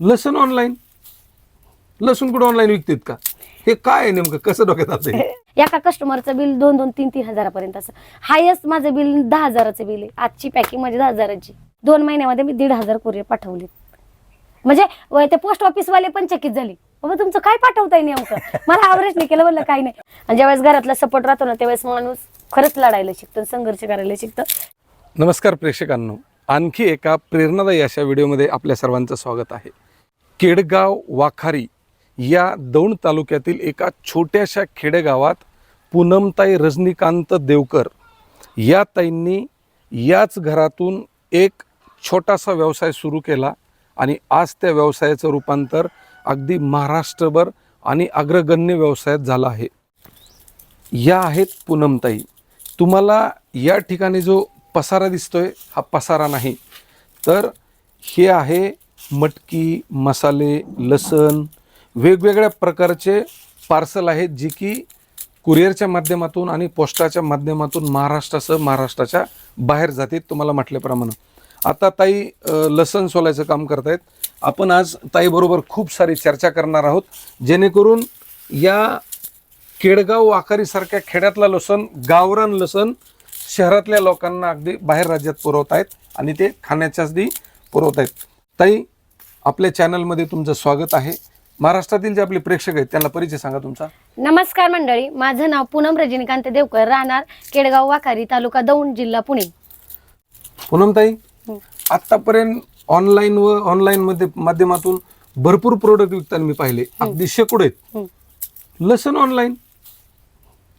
लसूण ऑनलाईन लसूण कुठं ऑनलाईन विकतात का? हे काय आहे नेमकं? कसं डोक्यात आलं हे? एका कस्टमरचं बिल दोन दोन तीन तीन हजारापर्यंत असं. हायस्ट माझं बिल दहा हजाराचं बिल आहे. आजची पॅकिंग म्हणजे दहा हजाराची. दोन महिन्यामध्ये मी दीड हजार कुरिअर पाठवले म्हणजे व ते पोस्ट ऑफिसवाले पण चकित झाले. बाबा तुमचं काय पाठवताय नेमकं? मला आवरेज नाही केलं म्हणलं काय नाही. आणि ज्यावेळेस घरातला सपोर्ट राहतो ना त्यावेळेस माणूस खरंच लढायला शिकतो संघर्ष करायला शिकतं. नमस्कार प्रेक्षकांनो. आणखी एका प्रेरणादायी अशा व्हिडिओमध्ये आपल्या सर्वांचं स्वागत आहे. केडगाव वाखारी या दौंड तालुक्यातील एका छोट्याशा खेडेगावात पूनमताई रजनीकांत देवकर या ताईंनी याच घरातून एक छोटासा व्यवसाय सुरू केला आणि आज त्या व्यवसायाचं रूपांतर अगदी महाराष्ट्रभर आणि अग्रगण्य व्यवसायात झालं आहे. या आहेत पूनमताई. तुम्हाला या ठिकाणी जो पसारा दिसतोय हा पसारा नाही. तर हे आहे मटकी मसाले लसण वेगवेगळ्या प्रकारचे पार्सल आहेत जी की कुरिअरच्या माध्यमातून आणि पोस्टाच्या माध्यमातून महाराष्ट्रासह महाराष्ट्राच्या बाहेर जाते तुम्हाला म्हटल्याप्रमाणे. आता ताई लसण सोलायचं काम करतायत. आपण आज ताईबरोबर खूप सारी चर्चा करणार आहोत. जेणेकरून या केडगाव वाकारीसारख्या खेड्यातला लसण गावरान लसण शहरातल्या लोकांना अगदी बाहेर राज्यात पुरवत आहेत आणि ते खाण्याच्याच दी पुरवत आहेत ताई आपल्या चॅनलमध्ये तुमचं स्वागत आहे. महाराष्ट्रातील जे आपले प्रेक्षक आहेत त्यांना परिचय सांगा तुमचा. नमस्कार मंडळी माझं नाव पूनम रजनीकांत देवकर राहणार केडगाव वाखारी तालुका दौंड जिल्हा पुणे. पूनमताई हं. आतापर्यंत ऑनलाईन व ऑनलाईन मध्ये माध्यमातून भरपूर प्रोडक्ट विकताना मी पाहिले. अगदी शेकडो आहेत. हं. लसण ऑनलाईन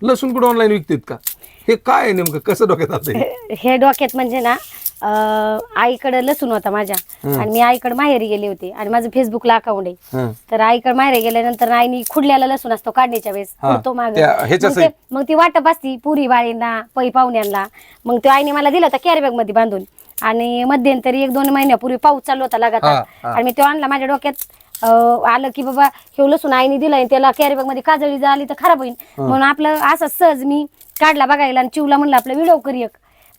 लसूण कुठं ऑनलाईन विकतात का? हे काय आहे नेमकं? कसं डोक्यात आलं हे? हे डोक्यात म्हणजे ना अं, आईकडे लसूण होता माझ्या. आणि मी आईकडे माहेरी गेले होते. आणि माझं फेसबुकला अकाउंट आहे. हं. तर आईकडे माहेरी गेल्यानंतर आईनी खुडल्याला लसूण असतो काढण्याच्या वेळेस. हा, पुरतो माग. त्या ह्याच्या मग ते- मग ती वाटप असती पुरी बाळींना पै पाहुण्यांना. मग ते आईने मला दिला होता कॅरी बॅगमध्ये बांधून. आणि मध्यंतरी एक दोन महिन्यापूर्वी पाऊस चालू होता लगातार. हा. आणि मी तो आणला माझ्या डोक्यात. अं, आलं की बाबा हे लसूण आईने दिलाय त्याला कॅरी बॅगमध्ये काजळी जर आली तर खराब होईल म्हणून आपलं असं सहज मी काढला बघायला आणि चिवला म्हणलं आपलं व्हिडिओ करी एक.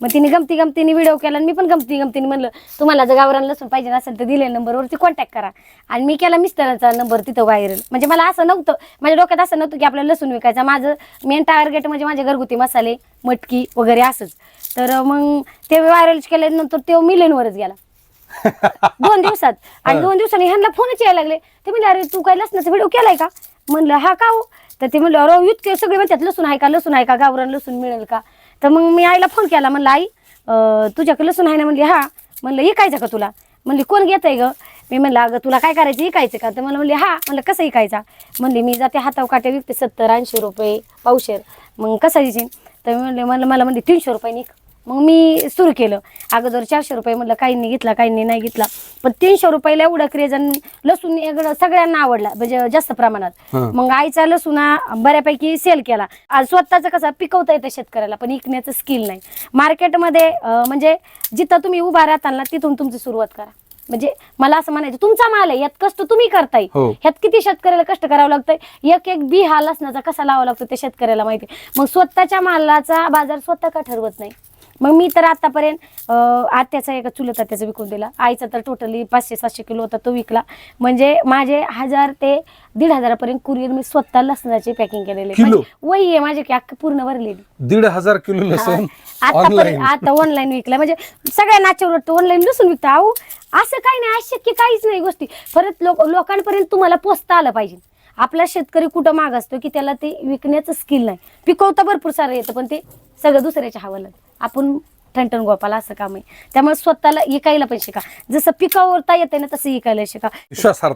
मग तिने गमती गमतीने व्हिडिओ केला आणि मी पण गमती गमतीने म्हणलं तुम्हाला जर गावरान लसूण पाहिजे असेल तर दिले नंबरवरती कॉन्टॅक्ट करा. आणि मी केला मिस्टरांचा नंबर तिथं व्हायरल म्हणजे मला असं नव्हतं माझ्या डोक्यात असं नव्हतं की आपल्याला लसूण विकायचा. माझं मेन टार्गेट म्हणजे माझे घरगुती मसाले मटकी वगैरे असंच. तर मग ते व्हायरल केल्यानंतर तो मिलियनवरच गेला. दोन दिवसात. आणि दोन दिवसांनी ह्यांना फोनच यायला लागले. ते म्हणले अरे तू काय लसणाचा व्हिडिओ केलाय का? म्हणलं हा का हो? तर ते म्हणलं अरे इतके सगळे म्हणतात लसूण आहे का? लसूण आहे का? गावरान लसूण मिळेल का? तर मग मी आईला फोन केला म्हणलं आई अं, तुझ्याकडे लसूण आहे ना? म्हणली हा. म्हणलं इकायचं का तुला? म्हणली कोण घेत आहे ग? मी म्हणलं अगं तुला काय करायचं इकायचं का? तर मला म्हणली हा. म्हणलं कसं इकायचा? म्हणली मी जाते हातावर काटे विकते सत्तर ऐंशी रुपये पावशेर. मग कसं दिसेन? तर मी म्हणले मला मला म्हणली तीनशे रुपये निक मग मी सुरू केलं. अगोदर चारशे रुपये म्हटलं काहींनी घेतला काहींनी नाही घेतला पण तीनशे रुपयाला एवढं क्रेज आणि लसूण एवढं सगळ्यांना आवडला म्हणजे जास्त प्रमाणात. हं. मग आईचा लसूण हा बऱ्यापैकी सेल केला. आज स्वतःचं कसं पिकवता येतं शेतकऱ्याला पण इकण्याचं स्किल नाही. मार्केटमध्ये अं, म्हणजे जिथं तुम्ही उभा राहताल ना तिथून तुमची सुरुवात करा. म्हणजे मला असं म्हणायचं तुमचा माल आहे यात कष्ट तुम्ही करताय. हो. ह्यात किती शेतकऱ्याला कष्ट करावं लागतंय? एक एक बी हा लसणाचा कसा लावावा लागतो ते शेतकऱ्याला माहिती मग स्वतःच्या मालाचा बाजार स्वतः का ठरवत नाही? मग मी तर आतापर्यंत आत्याचा एका चुलत आत्याचा विकून दिला. आईचा तर टोटली पाचशे सातशे किलो होता तो विकला. म्हणजे माझे हजार ते दीड हजारापर्यंत कुरिअर मी स्वतः लसणाची पॅकिंग केलेली? माझी वही आहे माझी की अख्खी पूर्ण भरलेली. दीड हजार किलो लसूण आता ऑनलाईन आता ऑनलाईन विकला. म्हणजे सगळ्या नाच्यावर वाटतं ऑनलाईन लसून विकता. अहो असं काही नाही अशक्य काहीच नाही गोष्टी. परत लोक लोकांपर्यंत तुम्हाला पोचता आलं पाहिजे. आपला शेतकरी कुठं माग असतो की त्याला ते विकण्याचं स्किल नाही. पिकवता भरपूर सारं येतं पण ते सगळं दुसऱ्याच्या हवालं आपण ठणठण गोपाला असं काम आहे. त्यामुळे स्वतःला इकायला पण शिका. जसं पिकावरता येते ना तसं इकायला शिका.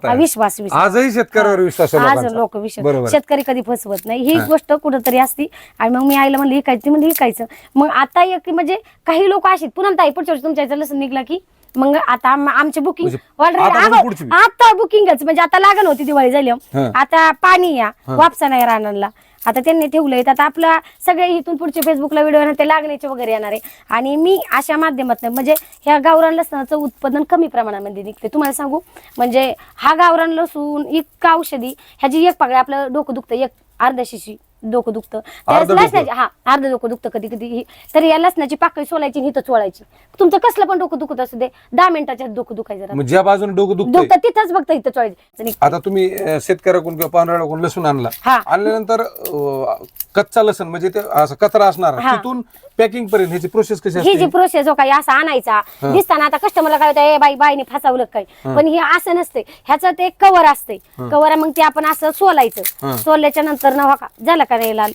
हा, आहे. विश्वास विश्वास. आजही शेतकऱ्यावर विश्वास आहे आज लोकांचा. लोक विश्वास बरोबर शेतकरी कधी फसवत नाही. ही. गोष्ट कुठंतरी असती. आणि मग मी आईला म्हणलं इकायचं म्हणजे इकायचं मग आता एक म्हणजे काही लोक अशी पुन्हा ताई पुढच्या वर्षी तुमच्या इथं लसूण निघला की? मग आता आम- आमचे बुकिंग म्हणजे आता पण पुढची बी? आता बुकिंगच म्हणजे आता लागण होती दिवाळी झाली. हा. आता पाणी या. वापसा नाही रानांना आता त्यांनी ठेवलंय. तर आता आपला सगळे इथून पुढचे फेसबुकला व्हिडिओ येणार ते लागण्याचे वगैरे येणार आहे. आणि मी अशा माध्यमातून म्हणजे ह्या गावरान लसणाचं उत्पादन कमी प्रमाणामध्ये निघते तुम्हाला सांगू? म्हणजे हा गावरान लसूण इतका औषधी ह्याची एक पाकळी आपलं डोकं दुखतं एक अर्धा शिशी. डोकं दुखतं. लसणाची हा अर्ध डोकं दुखतं कधी कधी. ही- तर या लसणाची पाकळी सोलायची इथं चोळायची. तुमचं कसलं पण डोकं दुखत असू दे. दहा मिनिटाच्या आत डोकं दुखायचं. मग ज्या बाजूने डोकं दुखतंय दुखतं तिथंच फक्त इथं चोळायचं. आणि आता तुम्ही अं, शेतकऱ्याकडून किंवा पाहुण्याकडून लसूण आणला. हा. आणल्यानंतर अं, कच्चा लसूण म्हणजे ते असं कचरा असणार. हा. तिथून पॅकिंग पर्यंत ह्याची प्रोसेस कशी ही जी असते? प्रोसेस हो काय असा आणायचा दिसताना आता कस्टमरला काय होतं, ए बाई बाईने फसावलं काय? पण हे असं नसते ह्याचं ते कवर असते कवर मग ते आपण असं सोलायचं. सोलल्याच्या नंतर ना हो का झालं का रे लाल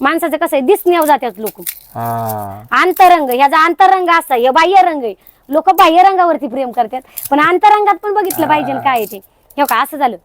माणसाचं कसं आहे दिसण्यावर जातात लोक. हा. अंतरंग ह्याचा अंतरंग असा हे बाह्य रंग आहे. लोक बाह्य रंगावरती प्रेम करतात. पण अंतरंगात पण बघितलं पाहिजे ना काय आहे ते. हे का असं झालं.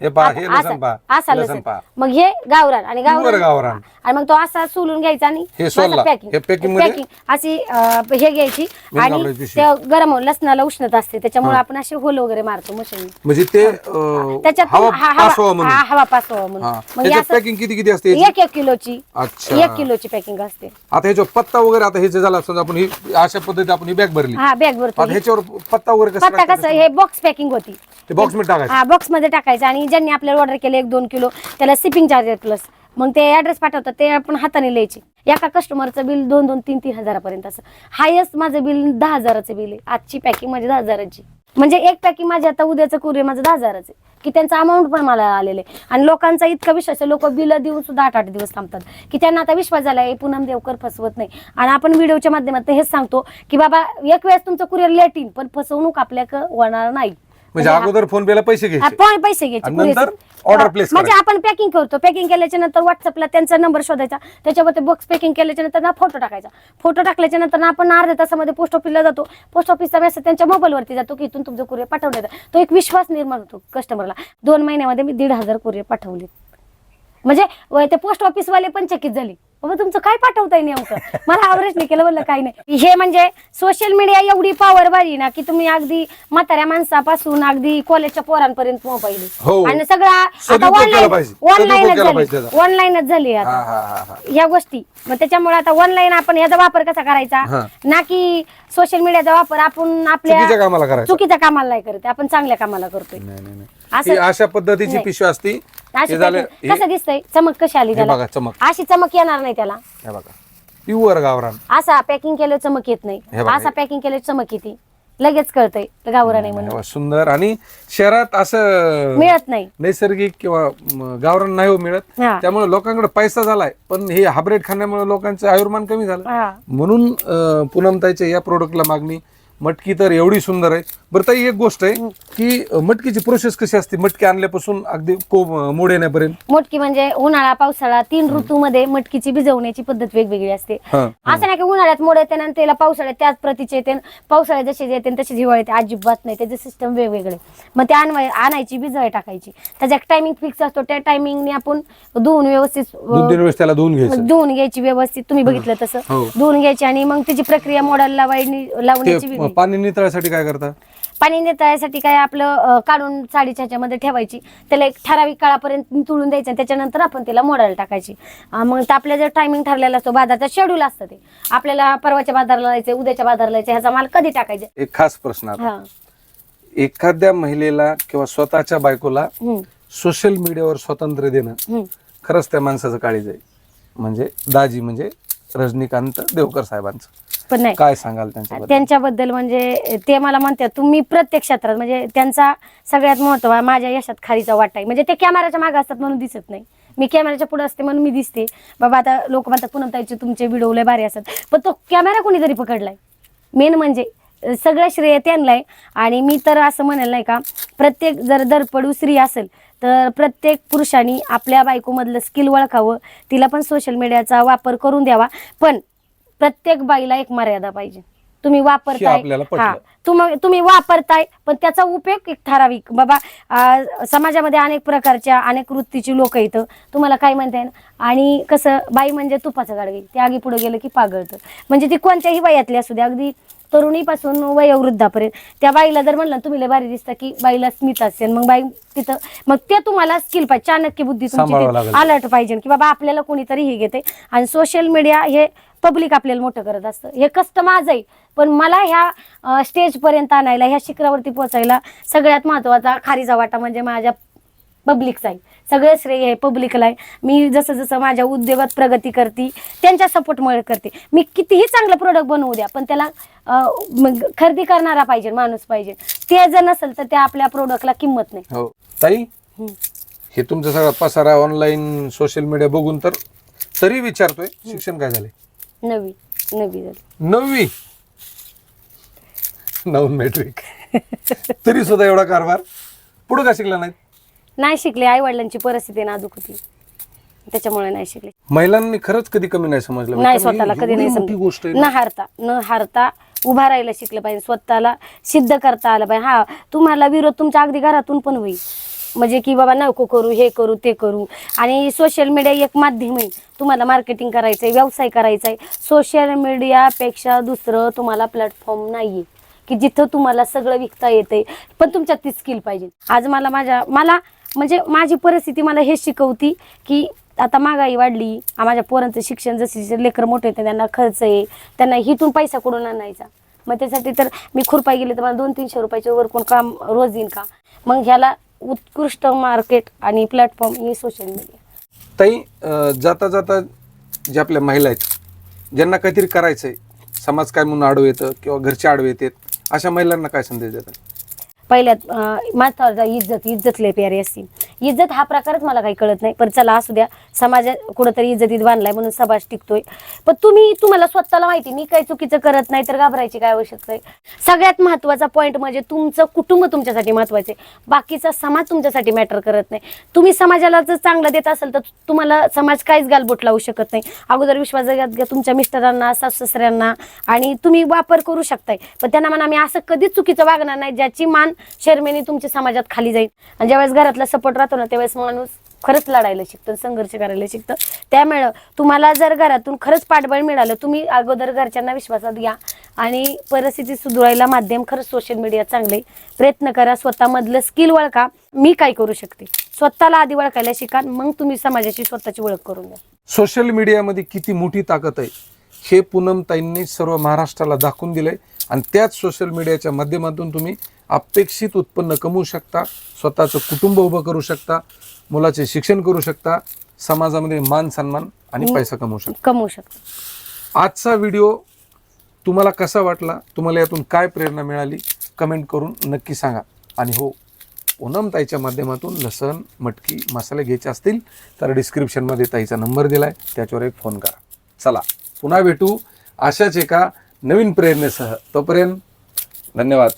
हे पहा हे आता लसण असं- पहा असा लसण. लसण पहा. मग हे गावरान आणि गावरान. गावरान. आणि मग तो असा सोलून घ्यायचा आणि हे सोलला. पॅकिंग हे packing मध्ये? पॅकिंग अशी अं, हे घ्यायची आणि कापडाची पिशवी. ते गरम होऊन लसणाला उष्णता असते त्याच्यामुळे आपण असे होल वगैरे मारतो मशीन म्हणजे ते अं, त्याच्यात हवा हा- पास व्हावं म्हणून. हा, हवा पास व्हावं म्हणून. हा. मग हे त्याच्यात असं पॅकिंग किती किती असते याची? एक एक किलोची. अच्छा. एक किलोची पॅकिंग असते. आता ह्याच्यावर पत्ता वगैरे आता ह्याचं झालं समजा आपण ही अशा पद्धतीने आपण ही बॅग भरली. हा बॅग भरतो. आता ह्याच्यावर पत्ता वगैरे कसं पत्ता कसं हे बॉक्स पॅकिंग होती. ते बॉक्समध्ये टाकायचं. हा बॉक्समध्ये टाकायचं आणि ज्यांनी आपल्याला ऑर्डर केलं एक दोन किलो त्याला शिपिंग चार्जेस प्लस मग ते ऍड्रेस पाठवतात ते आपण हाताने लिहायचे. एका कस्टमरचं बिल दोन दोन तीन तीन हजारापर्यंत असं. हायस्ट माझं बिल दहा हजाराचं बिल आहे. आजची पॅकिंग माझी दहा हजाराची. म्हणजे एक पॅकिंग माझी आता उद्याचं कुरिअर माझं दहा हजाराचं आहे. की त्यांचा अमाऊंट पण मला आलेलं आहे. आणि लोकांचा इतका विश्वास आहे लोक बिल देऊन सुद्धा आठ आठ दिवस थांबतात. की त्यांना आता विश्वास झाला आहे पूनम देवकर फसवत नाही. आणि आपण व्हिडिओच्या माध्यमातून हेच सांगतो की बाबा एक वेळेस तुमचं कुरिअर लेट येईल पण फसवणूक आपल्याक होणार नाही. म्हणजे अगोदर फोन पेला पैसे घ्यायचे. पैसे घ्यायचे आणि नंतर पुरेसे. order हा, place म्हणजे आपण पॅकिंग करतो. पॅकिंग केल्याच्यानंतर व्हॉट्सअपला त्यांचा नंबर शोधायचा. त्याच्यावर बॉक्स पॅकिंग केल्याच्यानंतर ना फोटो टाकायचा. फोटो टाकल्याच्या नंतर ना आपण अर्ध्या तासामध्ये पोस्ट ऑफिसला जातो. पोस्ट ऑफिसचा मेसेज त्यांच्या मोबाईलवरती जातो की इथून तुमचं कुरिअर पाठवण्यात येतं. तो एक विश्वास निर्माण होतो कस्टमरला दोन महिन्यामध्ये मी दीड हजार कुरिअर पाठवले. म्हणजे व ते पोस्ट ऑफिसवाले पण चकित झाले. बाबा तुमचं काय पाठवताय नेमकं? मला आवरेज नाही केलं म्हणलं काही नाही. हे म्हणजे सोशल मीडिया एवढी पॉवर बारी ना की तुम्ही अगदी म्हाताऱ्या माणसापासून अगदी कॉलेजच्या पोरांपर्यंत मोबाईल हो. आणि सगळा आता सदुपयोग केला ऑनलाईन पाहिजे. सदुपयोग ऑनलाईनच केला झाली. त्याचा. ऑनलाईनच झाली आता. हा हा हा हा. ह्या गोष्टी. मग त्याच्यामुळे आता ऑनलाईन आपण याचा वापर कसा करायचा. ना की सोशल मीडियाचा वापर आपण आपल्या चुकीच्या कामाला करायचं. चुकीच्या कामाला नाही करत आपण चांगल्या कामाला करतोय. नाही नाही नाही. असं- ही अशा पद्धतीची नाही. पिशवी असती अशी हे झालं packing- कसं दिसतंय? चमक कशी आली हे त्याला? बघा चमक. अशी चमक येणार नाही त्याला. हे बघा. प्युअर गावरान. असा पॅकिंग केलं चमक येत नाही. हे बघा, असा पॅकिंग केलं चमक येते. लगेच कळतंय गावरा नाही म्हणून. हे बघा, सुंदर. आणि शहरात असं मिळत नाही. नैसर्गिक किंवा म, गावरान नाही हो मिळत. हा. त्यामुळे लोकांकडे पैसा झालाय. पण हे हायब्रेड खाण्यामुळे लोकांचं आयुर्मान कमी झालं. हा. म्हणून अं, पूनमताईच्या या प्रोडक्टला मागणी. मटकी तर एवढी सुंदर आहे. बरं ताई एक गोष्ट आहे की मटकीची प्रोसेस कशी असते? मटकी आणल्यापासून अगदी को मोड येण्यापर्यंत? मोटकी म्हणजे उन्हाळा पावसाळा तीन ऋतूमध्ये मटकीची भिजवण्याची पद्धत वेगवेगळी असते. हा. असं नाही की उन्हाळ्यात मोड येते आणि त्याला पावसाळ्यात त्याच प्रतीचे येते पावसाळ्यात जसे येते तसे हिवाळ्यात येते. अजिबात नाही. त्याचे सिस्टम वेगवेगळे मग ते आणवाय आणायची भिजवाय टाकायची. त्याचा टायमिंग फिक्स असतो. त्या टायमिंगने आपण धुवून व्यवस्थित त्याला धुवून घ्यायचं. धुवून घ्यायची व्यवस्थित. तुम्ही बघितलं हो. तसं धुवून घ्यायची आणि मग त्याची प्रक्रिया मोडाला लावायची लावण्याची पाणी नितळासाठी काय करता? पाणी नेतासाठी काय आपलं अं, काढून साडीच्या ह्याच्यामध्ये ठेवायची. त्याला एक ठराविक काळापर्यंत तुळून द्यायचं आणि त्याच्यानंतर आपण त्याला मोडायला टाकायची. अं, मग ते आपल्या जर टायमिंग ठरलेला असतो बाजारचा शेड्यूल असतं ते. आपल्याला परवाच्या बाजारला जायचं उद्याच्या बाजारला जायचं ह्याचा माल कधी टाकायचा? एक खास प्रश्न आता. हा. एखाद्या महिलेला किंवा स्वतःच्या बायकोला हम्म, सोशल मीडियावर स्वातंत्र्य देणं हम्म. खरंच त्या माणसाचं काळीज आहे. म्हणजे दाजी म्हणजे रजनीकांत देवकर साहेबांचं. पण नाही. काय सांगाल त्यांच्याबद्दल? त्यांच्याबद्दल म्हणजे ते मला म्हणतात तुम्ही प्रत्येक क्षेत्रात म्हणजे त्यांचा सगळ्यात महत्त्व माझ्या यशात खारीचा वाटा आहे. म्हणजे ते कॅमेराच्या मागे असतात म्हणून दिसत नाही. मी कॅमेराच्या पुढे असते म्हणून मी दिसते. बाबा आता लोक म्हणतात पुन्हा ताईचे तुमचे व्हिडिओ लय भारी असतात. पण तो कॅमेरा कोणीतरी पकडलाय. मेन म्हणजे सगळं श्रेय त्यांना आहे. आणि मी तर असं म्हणेल नाही का प्रत्येक जर दरपडू स्त्री असेल तर प्रत्येक पुरुषांनी आपल्या बायकोमधलं स्किल ओळखावं. तिला पण सोशल मीडियाचा वापर करून द्यावा. पण प्रत्येक बाईला एक मर्यादा पाहिजे. तुम्ही वापरताय. आपल्याला पटलं. हा. तुम- तुम्ही वापरताय पण त्याचा उपयोग एक ठराविक. बाबा आ, समाजामध्ये अनेक प्रकारच्या अनेक वृत्तीची लोक येतं तुम्हाला काय म्हणता येईल? आणि कसं बाई म्हणजे तुपाचं गाडगे ते आगी पुढे गेलं की पागळतं. म्हणजे ती कोणत्याही वयातली असू दे. अगदी तरुणीपासून वयोवृद्धापर्यंत. त्या बाईला जर म्हणलं तुम्ही लय भारी दिसतं की बाईला स्मित असेल मग बाई तिथं मग ते तुम्हाला स्किल पाहिजे. चाणक्य बुद्धी सांभाळावं लागेल. तुमची अलर्ट पाहिजे. की बाबा आपल्याला कोणीतरी हे घेते आणि सोशल मीडिया हे पब्लिक आपल्याला मोठं करत असतं. हे कष्ट माझं आहे. पण मला ह्या स्टेज पर्यंत आणायला ह्या शिखरावरती पोहोचायला सगळ्यात महत्त्वाचा खारीचा वाटा म्हणजे माझ्या पब्लिकचा आहे. सगळं श्रेय हे पब्लिकला आहे. मी जसं जसं माझ्या उद्योगात प्रगती करते त्यांच्या सपोर्टमुळे करते. मी कितीही चांगलं प्रोडक्ट बनवू द्या पण त्याला खरेदी करणारा पाहिजे माणूस पाहिजे. ते जर नसेल तर त्या आपल्या प्रोडक्टला किंमत नाही. हो. ताई. हे तुमचा सगळा पसारा ऑनलाईन सोशल मीडिया बघून तर तरी विचारतोय शिक्षण काय झाले नवी नवी झाली. नववी नवून मॅट्रिक तरी सुद्धा एवढा कारभार पुढे का शिकला नाही नाही शिकले आई वडिलांची परिस्थिती नाजूक होती. त्याच्यामुळे नाही शिकले. महिलांनी खरंच कधी कमी नाही समजलं? नाही स्वतःला कधी नाही गोष्ट आहे न. हारता न हारता उभा राहायला शिकलं पाहिजे. स्वतःला सिद्ध करता आलं पाहिजे. हा तुम्हाला विरोध तुमच्या अगदी घरातून पण होईल. म्हणजे की बाबा नको करू हे करू ते करू. आणि सोशल मीडिया एक माध्यम आहे. तुम्हाला मार्केटिंग करायचंय व्यवसाय करायचा आहे सोशल मीडियापेक्षा दुसरं तुम्हाला प्लॅटफॉर्म नाहीये. की जिथं तुम्हाला सगळं विकता येतंय. पण तुमच्यात ती स्किल पाहिजे. आज मला माझ्या मला म्हणजे माझी परिस्थिती मला हे शिकवती की आता महागाई वाढली माझ्या पोरांचं शिक्षण जसे जसे लेकर मोठे होते त्यांना खर्च आहे त्यांना हिथून पैसा कुठून आणायचा? मग त्यासाठी तर मी खुरपाई गेले तर मला दोन तीनशे रुपयाच्या वर कोण काम रोज येईन का? मग ह्याला उत्कृष्ट मार्केट आणि प्लॅटफॉर्म हे सोशल मीडिया ताई जाता जाता जे आपल्या महिला आहेत ज्यांना काहीतरी करायचंय समाज काय म्हणून आडवं येतं किंवा घरचे आडवे येतात अशा महिलांना काय संदेश देतात? पहिल्यात अं, जा इज्जत इज्जत लय प्यारी असते इज्जत हा प्रकारच मला काही कळत नाही. पण चला असू द्या. समाजात कुठंतरी इज्जतीत बांधलाय म्हणून समाज टिकतोय. पण तुम्ही तुम्हाला स्वतःला माहिती मी काही चुकीचं करत नाही तर घाबरायची काय आवश्यकता आहे? सगळ्यात महत्त्वाचा पॉईंट म्हणजे तुमचं कुटुंब तुमच्यासाठी महत्त्वाचे बाकीचा समाज तुमच्यासाठी मॅटर करत नाही. तुम्ही समाजाला जर चांगलं देत असेल तर तुम्हाला समाज काहीच गालबोट लावू शकत नाही. अगोदर विश्वासघात घ्या तुमच्या मिस्टरांना सासऱ्यांना आणि तुम्ही वापर करू शकताय. पण त्यांना म्हणा मी असं कधीच चुकीचं वागणार नाही ज्याची मान शर्मेने तुमच्या समाजात खाली जाईल. आणि ज्यावेळेस घरातला सपोर्ट राहतो ना त्यावेळेस माणूस खरंच लढायला शिकतं संघर्ष करायला शिकतं. त्यामुळे तुम्हाला जर घरातून खरंच पाठबळ मिळालं तुम्ही अगोदर घरच्यांना विश्वासात घ्या आणि परिस्थिती सुधारायला माध्यम खरंच सोशल मीडिया चांगले. प्रयत्न करा स्वतःमधलं स्किल वळखा. मी काय करू शकते? स्वतःला आधी ओळखायला शिका मग तुम्ही समाजाची स्वतःची ओळख करून द्या सोशल मीडियामध्ये किती मोठी ताकद आहे? हे पूनमताईंनी सर्व महाराष्ट्राला दाखवून दिलंय. आणि त्याच सोशल मीडियाच्या माध्यमातून तुम्ही अपेक्षित उत्पन्न कमवू शकता स्वतःचं कुटुंब उभं करू शकता मुलाचे शिक्षण करू शकता समाजामध्ये मान सन्मान आणि पैसा कमवू शकता. कमवू शकता. आजचा व्हिडिओ तुम्हाला कसा वाटला? तुम्हाला यातून काय प्रेरणा मिळाली? कमेंट करून नक्की सांगा. आणि हो पूनमताईच्या माध्यमातून लसण मटकी मसाले घ्यायचे असतील तर डिस्क्रिप्शनमध्ये ताईचा नंबर दिलाय. त्याच्यावर एक फोन करा. चला. पुन्हा भेटू. अशाच एका नवीन प्रेरणेसह. तोपर्यंत धन्यवाद.